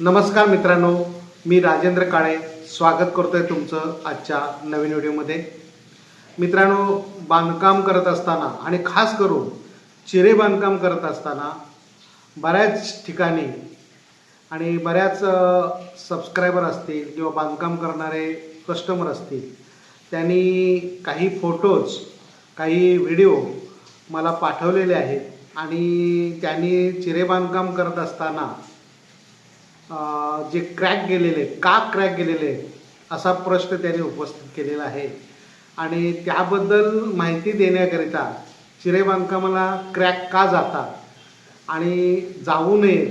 नमस्कार मित्रांनो मी राजेंद्र काळे. स्वागत करतोय तुमचं आजच्या नवीन व्हिडिओमध्ये. मित्रांनो बांधकाम करत असताना आणि खास करून चिरे बांधकाम करत असताना बऱ्याच ठिकाणी आणि बऱ्याच सबस्क्रायबर असतील किंवा बांधकाम करणारे कस्टमर असतील त्यांनी काही फोटोज काही व्हिडिओ मला पाठवलेले आहेत आणि त्यांनी चिरे बांधकाम करत असताना जे क्रॅक गेलेले का क्रॅक गेलेले असा प्रश्न त्याने उपस्थित केलेला आहे. आणि त्याबद्दल माहिती देण्याकरिता चिरे बांधकामाला क्रॅक का जातात आणि जाऊ नये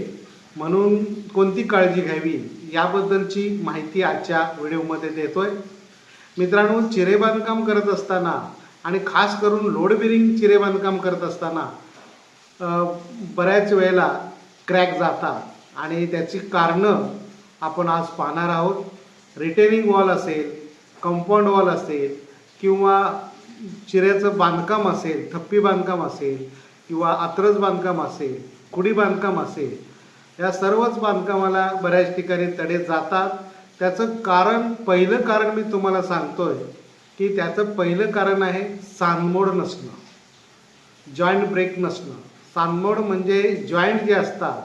म्हणून कोणती काळजी घ्यावी याबद्दलची माहिती आजच्या व्हिडिओमध्ये देतो आहे मित्रांनो चिरे बांधकाम करत असताना आणि खास करून लोड बिरिंग चिरे बांधकाम करत असताना बऱ्याच वेळेला क्रॅक जातात आणि त्याची कारणं आपण आज पाहणार आहोत. रिटेनिंग वॉल असेल कंपाऊंड वॉल असेल किंवा चिऱ्याचं बांधकाम असेल थप्पी बांधकाम असेल किंवा आत्रज बांधकाम असेल कुडी बांधकाम असेल या सर्वच बांधकामाला बऱ्याच ठिकाणी तडे जातात. त्याचं कारण पहिलं कारण मी तुम्हाला सांगतोय की त्याचं पहिलं कारण आहे सांदमोड नसणं. जॉईंट ब्रेक नसणं. सांदमोड म्हणजे जॉईंट जे असतात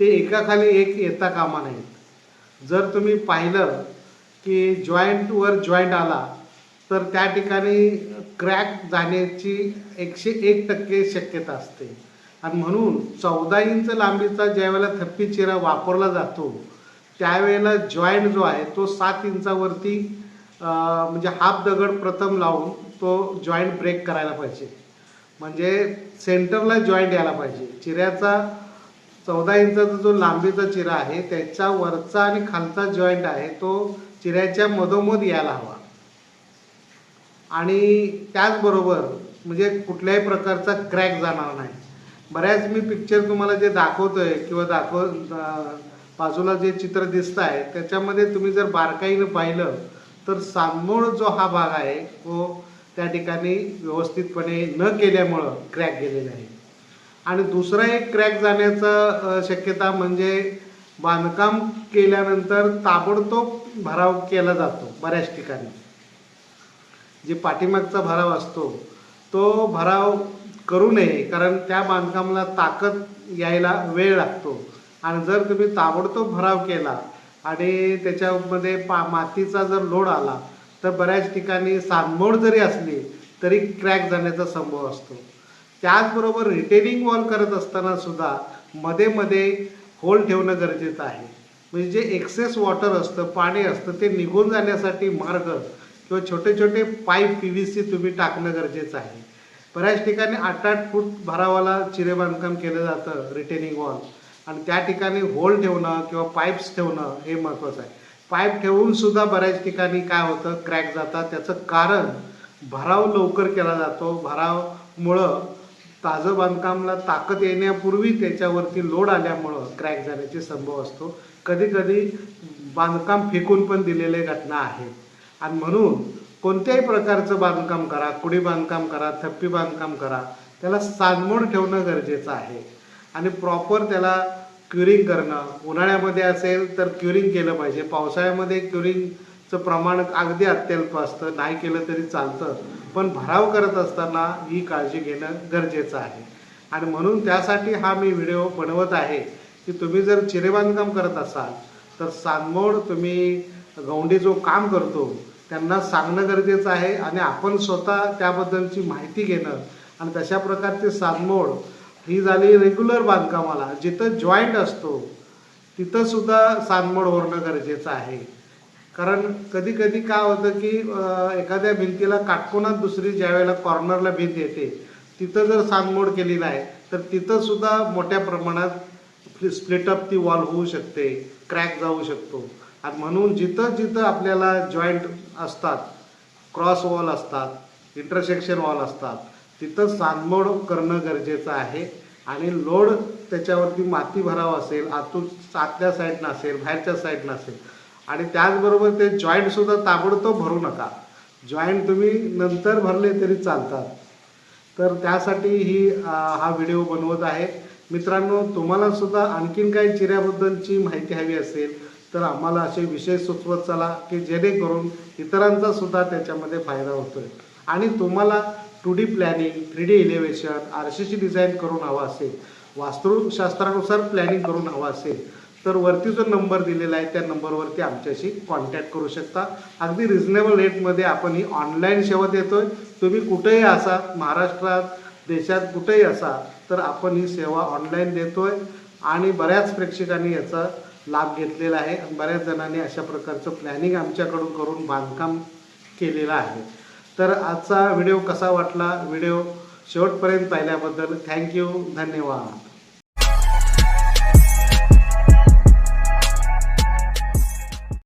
ते एकाखाली एक येता कामा नाहीत जर तुम्ही पाहिलं की जॉईंटवर जॉईंट आला तर त्या ठिकाणी क्रॅक जाण्याची एकशे एक टक्के शक्यता असते. आणि म्हणून चौदा इंच लांबीचा ज्यावेळेला थप्पी चिरा वापरला जातो त्यावेळेला जॉईंट जो आहे तो सात इंचावरती म्हणजे हाफ दगड प्रथम लावून तो जॉईंट ब्रेक करायला पाहिजे. म्हणजे सेंटरला जॉईंट यायला पाहिजे. चिऱ्याचा चौदा इंचाचा जो लांबीचा चिरा आहे त्याच्या वरचा आणि खालचा जॉईंट आहे तो चिऱ्याच्या मधोमध यायला हवा. आणि त्याचबरोबर म्हणजे कुठल्याही प्रकारचा क्रॅक जाणार नाही. बऱ्याच मी पिक्चर तुम्हाला जे दाखवतोय किंवा दाखव बाजूला जे चित्र दिसत आहे त्याच्यामध्ये तुम्ही जर बारकाईनं पाहिलं तर सांदमोड जो हा भाग आहे तो त्या ठिकाणी व्यवस्थितपणे न केल्यामुळं क्रॅक गेलेला आहे. आणि दुसरा एक क्रॅक जाण्याचा शक्यता म्हणजे बांधकाम केल्यानंतर ताबडतोब भराव केला जातो बऱ्याच ठिकाणी. जे पाठीमागचा भराव असतो तो भराव करू नये कारण त्या बांधकामाला ताकद यायला वेळ लागतो. आणि जर तुम्ही ताबडतोब भराव केला आणि त्याच्यामध्ये पा मातीचा जर लोड आला तर बऱ्याच ठिकाणी सांदमोड जरी असली तरी क्रॅक जाण्याचा संभव असतो. त्याचबरोबर रिटेनिंग वॉल करत असताना सुद्धा मध्ये मध्ये होल ठेवणं गरजेचं आहे. म्हणजे जे एक्सेस वॉटर असतं पाणी असतं ते निघून जाण्यासाठी मार्ग किंवा छोटे छोटे पाईप पी व्ही सी तुम्ही टाकणं गरजेचं आहे. बऱ्याच ठिकाणी आठ आठ फूट भरावाला चिरे बांधकाम केलं जातं रिटेनिंग वॉल आणि त्या ठिकाणी होल ठेवणं किंवा पाईप्स ठेवणं हे महत्त्वाचं आहे. पाईप ठेवूनसुद्धा बऱ्याच ठिकाणी काय होतं क्रॅक जातात. त्याचं कारण भराव लवकर केला जातो. भरावमुळं ताजं बांधकामला ताकद येण्यापूर्वी त्याच्यावरती लोड आल्यामुळं क्रॅक जाण्याची संभव असतो. कधी कधी बांधकाम फेकून पण दिलेले घटना आहेत. आणि म्हणून कोणत्याही प्रकारचं बांधकाम करा कुडी बांधकाम करा थप्पी बांधकाम करा त्याला सांदमोड ठेवणं गरजेचं आहे. आणि प्रॉपर त्याला क्युरिंग करणं उन्हाळ्यामध्ये असेल तर क्युरिंग केलं पाहिजे. पावसाळ्यामध्ये क्युरिंगचं प्रमाण अगदी अत्यल्प असतं. नाही केलं तरी चालतं. पण भराव करत असताना ही काळजी घेणं गरजेचं आहे. आणि म्हणून त्यासाठी हा मी व्हिडिओ बनवत आहे की तुम्ही जर चिरे बांधकाम करत असाल तर सांगमोड तुम्ही गौंडी जो काम करतो त्यांना सांगणं गरजेचं आहे आणि आपण स्वतः त्याबद्दलची माहिती घेणं. आणि तशा प्रकारचे सांगमोड ही झाली रेग्युलर बांधकामाला जिथं जॉईंट असतो तिथंसुद्धा सांगमोड होणं गरजेचं आहे. कारण कधी कधी काय होतं की एखाद्या भिंतीला काटकोनात दुसरी ज्या वेळेला कॉर्नरला भिंत येते तिथं जर सांगमोड केली नाही तर तिथं सुद्धा मोठ्या प्रमाणात स्प्लिटअप ती वॉल होऊ शकते क्रॅक जाऊ शकतो. आणि म्हणून जिथं जिथं आपल्याला जॉईंट असतात क्रॉस वॉल असतात इंटरसेक्शन वॉल असतात तिथं सांगमोड करणं गरजेचं आहे. आणि लोड त्याच्यावरती माती भराव असेल आतून आतल्या साईडनं असेल बाहेरच्या साईडनं असेल आणि त्याचबरोबर ते जॉईंट सुद्धा ताबडतोब भरू नका. जॉईंट तुम्ही नंतर भरले तरी चालतात. तर त्यासाठी ही हा व्हिडिओ बनवत आहे. मित्रांनो तुम्हाला सुद्धा आणखीन काही चिऱ्याबद्दलची माहिती हवी असेल तर आम्हाला असे विषय सुचवत चला की जेणेकरून इतरांचा सुद्धा त्याच्यामध्ये फायदा होतोय. आणि तुम्हाला two D planning three D elevation R C C design करून हवा असेल वास्तुशास्त्रानुसार प्लॅनिंग करून हवा असेल तर वरती जो नंबर दिलेला आहे त्या नंबरवरती आमच्याशी कॉन्टॅक्ट करू शकता. अगदी रिझनेबल रेटमध्ये आपण ही ऑनलाईन सेवा देतोय. तुम्ही कुठेही असा महाराष्ट्रात देशात कुठेही असा तर आपण ही सेवा ऑनलाईन देतोय. आणि बऱ्याच प्रेक्षकांनी याचा लाभ घेतलेला आहे. आणि बऱ्याच जणांनी अशा प्रकारचं प्लॅनिंग आमच्याकडून करून बांधकाम केलेलं आहे. तर आजचा व्हिडिओ कसा वाटला? व्हिडिओ शेवटपर्यंत पाहिल्याबद्दल थँक्यू धन्यवाद.